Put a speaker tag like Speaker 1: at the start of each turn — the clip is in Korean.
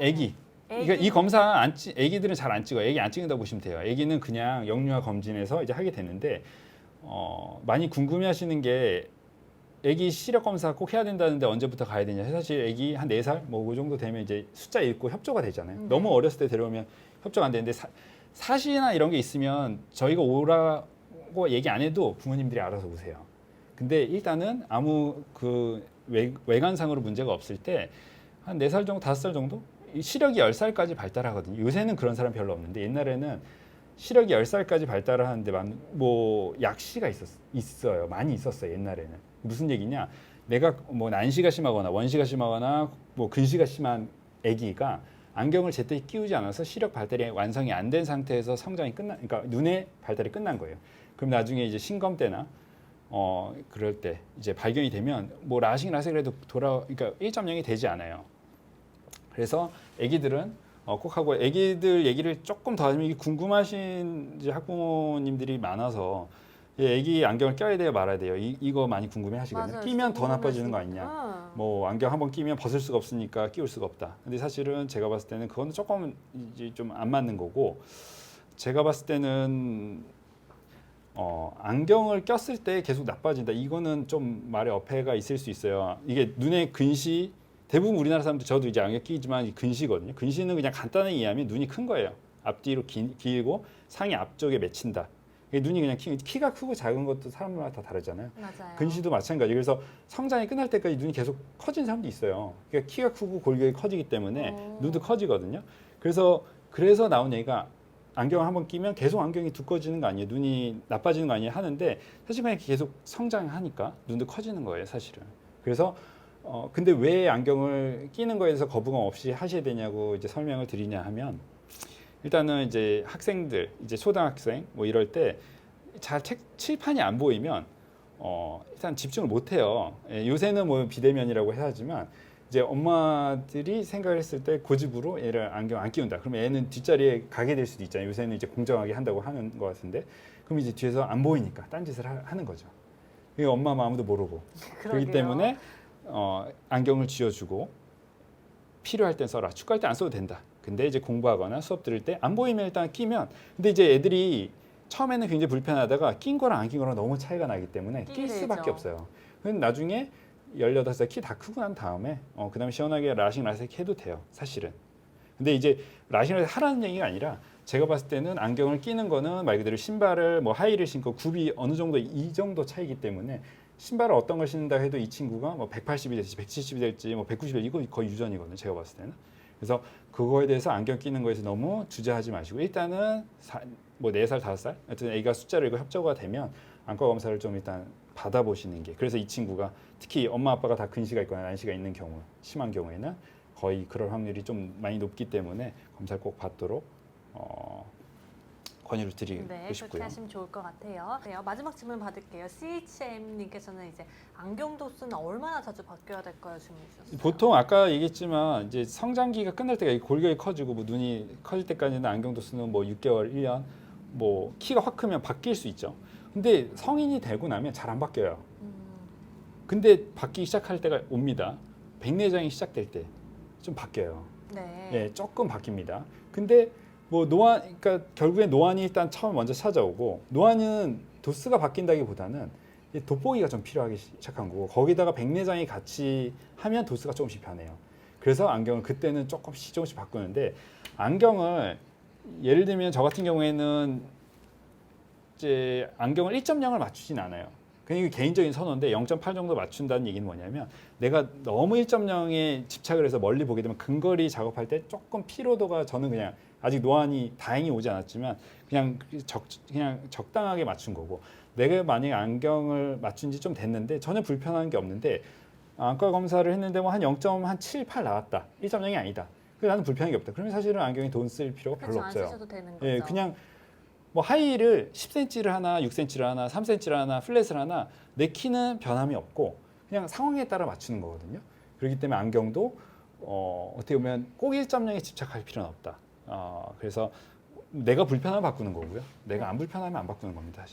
Speaker 1: 애기. 그러니까 이 검사 안 찍, 애기들은 잘 안 찍어요. 애기 안 찍는다 고 보시면 돼요. 애기는 그냥 영유아 검진에서 이제 하게 되는데 어, 많이 궁금해하시는 게 애기 시력 검사 꼭 해야 된다는데 언제부터 가야 되냐. 사실 애기 한 네 살 뭐 그 정도 되면 이제 숫자 읽고 협조가 되잖아요.
Speaker 2: 네.
Speaker 1: 너무 어렸을 때 데려오면 협조가 안 되는데 사, 사시나 이런 게 있으면 저희가 오라고 얘기 안 해도 부모님들이 알아서 오세요. 근데 일단은 아무 그 외, 외관상으로 문제가 없을 때 한 네 살 정도, 다섯 살 정도? 이 시력이 열살까지 발달하거든요. 요새는 그런 사람 별로 없는데 옛날에는 시력이 열살까지 발달하는데 만- 뭐 약시가 있었, 있어요. 많이 있었어요. 옛날에는. 무슨 얘기냐? 내가 뭐 난시가 심하거나 원시가 심하거나 뭐 근시가 심한 아기가 안경을 제때 끼우지 않아서 시력 발달이 완성이 안 된 상태에서 성장이 끝나 그러니까 눈의 발달이 끝난 거예요. 그럼 나중에 이제 신검 때나 어 그럴 때 이제 발견이 되면 뭐 라식 라섹이라도 돌아 그러니까 1.0이 되지 않아요. 그래서 아기들은 어, 꼭 하고 아기들 얘기를 조금 더 하면 이게 궁금하신 학부모님들이 많아서 이 아기 안경을 껴야 돼요 말아야 돼요 이, 이거 많이 궁금해 하시거든요
Speaker 2: 맞아요.
Speaker 1: 끼면 더 나빠지는 거. 아니냐 뭐 안경 한번 끼면 벗을 수가 없으니까 끼울 수가 없다 근데 사실은 제가 봤을 때는 그건 조금 이제 좀 안 맞는 거고 제가 봤을 때는 어, 안경을 꼈을 때 계속 나빠진다. 이거는 좀 말에 어폐가 있을 수 있어요. 이게 눈의 근시 대부분 우리나라 사람들 저도 이제 안경 끼지만 이 근시거든요. 근시는 그냥 간단하게 이해하면 눈이 큰 거예요. 앞뒤로 기, 길고 상이 앞쪽에 맺힌다. 눈이 그냥 키, 키가 크고 작은 것도 사람마다 다 다르잖아요.
Speaker 2: 맞아요.
Speaker 1: 근시도 마찬가지. 그래서 성장이 끝날 때까지 눈이 계속 커진 사람도 있어요. 그러니까 키가 크고 골격이 커지기 때문에
Speaker 2: 오.
Speaker 1: 눈도 커지거든요. 그래서 그래서 나온 얘기가 안경을 한번 끼면 계속 안경이 두꺼워지는 거 아니에요. 눈이 나빠지는 거 아니에요. 하는데 사실 그냥 계속 성장하니까 눈도 커지는 거예요. 사실은. 그래서 어 근데 왜 안경을 끼는 거에 대해서 거부감 없이 하셔야 되냐고 이제 설명을 드리냐 하면 일단은 이제 학생들 이제 초등학생 뭐 이럴 때 잘 책 칠판이 안 보이면 어 일단 집중을 못 해요. 예, 요새는 뭐 비대면이라고 해야 하지만 이제 엄마들이 생각을 했을 때 고집으로 얘를 안경 안 끼운다. 그러면 애는 뒷자리에 가게 될 수도 있잖아요. 요새는 이제 공정하게 한다고 하는 것 같은데 그럼 이제 뒤에서 안 보이니까 딴짓을 하, 하는 거죠. 이게 엄마 마음도 모르고 그렇기
Speaker 2: 그러게요.
Speaker 1: 때문에 어, 안경을 쥐어주고 필요할 땐 써라. 축구할 때 안 써도 된다. 근데 이제 공부하거나 수업 들을 때 안 보이면 일단 끼면 근데 이제 애들이 처음에는 굉장히 불편하다가 낀 거랑 안 낀 거랑 너무 차이가 나기 때문에 낄 수밖에. 없어요. 근데 나중에 18살 키 다 크고 난 다음에 어, 그다음에 시원하게 라식 라섹 해도 돼요. 사실은. 근데 이제 라식 라섹 하라는 얘기가 아니라 제가 봤을 때는 안경을 끼는 거는 말 그대로 신발을 뭐 하이를 신고 굽이 어느 정도 이 정도 차이기 때문에 신발을 어떤 걸 신는다 해도 이 친구가 뭐 180이 될지 170이 될지 뭐 190이 될지 이거 거의 유전이거든요. 제가 봤을 때는. 그래서 그거에 대해서 안경 끼는 거에서 너무 주저하지 마시고 일단은 뭐 4살, 5살 하여튼 애가 숫자를 읽고 협조가 되면 안과 검사를 좀 일단 받아보시는 게 그래서 이 친구가 특히 엄마 아빠가 다 근시가 있거나 난시가 있는 경우 심한 경우에는 거의 그럴 확률이 좀 많이 높기 때문에 검사를 꼭 받도록 어, 권유를 드리고
Speaker 2: 네, 그렇게
Speaker 1: 싶고요.
Speaker 2: 하시면 좋을 것 같아요. 네, 마지막 질문 받을게요. CHM님께서는 이제 안경 도수는 얼마나 자주 바뀌어야 될까요? 질문 주셨어요.
Speaker 1: 보통 아까 얘기했지만 이제 성장기가 끝날 때가 이 골격이 커지고 뭐 눈이 커질 때까지는 안경 도수는 뭐 6개월, 1년, 뭐 키가 확 크면 바뀔 수 있죠. 근데 성인이 되고 나면 잘 안 바뀌어요.
Speaker 2: 음,
Speaker 1: 근데 바뀌기 시작할 때가 옵니다. 백내장이 시작될 때 좀 바뀌어요.
Speaker 2: 네.
Speaker 1: 예, 조금 바뀝니다. 근데 뭐 노안, 그러니까 결국에 노안이 일단 처음 먼저 찾아오고 노안은 도수가 바뀐다기보다는 돋보기가 좀 필요하기 시작한 거고 거기다가 백내장이 같이 하면 도수가 조금씩 변해요. 그래서 안경을 그때는 조금씩 조금씩 바꾸는데 안경을 예를 들면 저 같은 경우에는 이제 안경을 1.0을 맞추진 않아요. 그냥 이게 개인적인 선호인데 0.8 정도 맞춘다는 얘기는 뭐냐면 내가 너무 1.0에 집착을 해서 멀리 보게 되면 근거리 작업할 때 조금 피로도가 저는 그냥 아직 노안이 다행히 오지 않았지만 그냥 적 그냥 적당하게 맞춘 거고 내가 만약에 안경을 맞춘 지 좀 됐는데 전혀 불편한 게 없는데 안과 검사를 했는데 뭐 한 0.7, 8 나왔다. 1.0이 아니다. 그래서 나는 불편한 게 없다. 그러면 사실은 안경이 돈쓸 필요가 별로
Speaker 2: 그렇죠. 안
Speaker 1: 없어요. 예, 그냥 뭐 하이를 10cm를 하나, 6cm를 하나, 3cm를 하나, 플랫을 하나 내 키는 변함이 없고 그냥 상황에 따라 맞추는 거거든요. 그렇기 때문에 안경도 어, 어떻게 보면 꼭 1.0에 집착할 필요는 없다. 어, 그래서 내가 불편하면 바꾸는 거고요. 내가 안 불편하면 안 바꾸는 겁니다. 사실.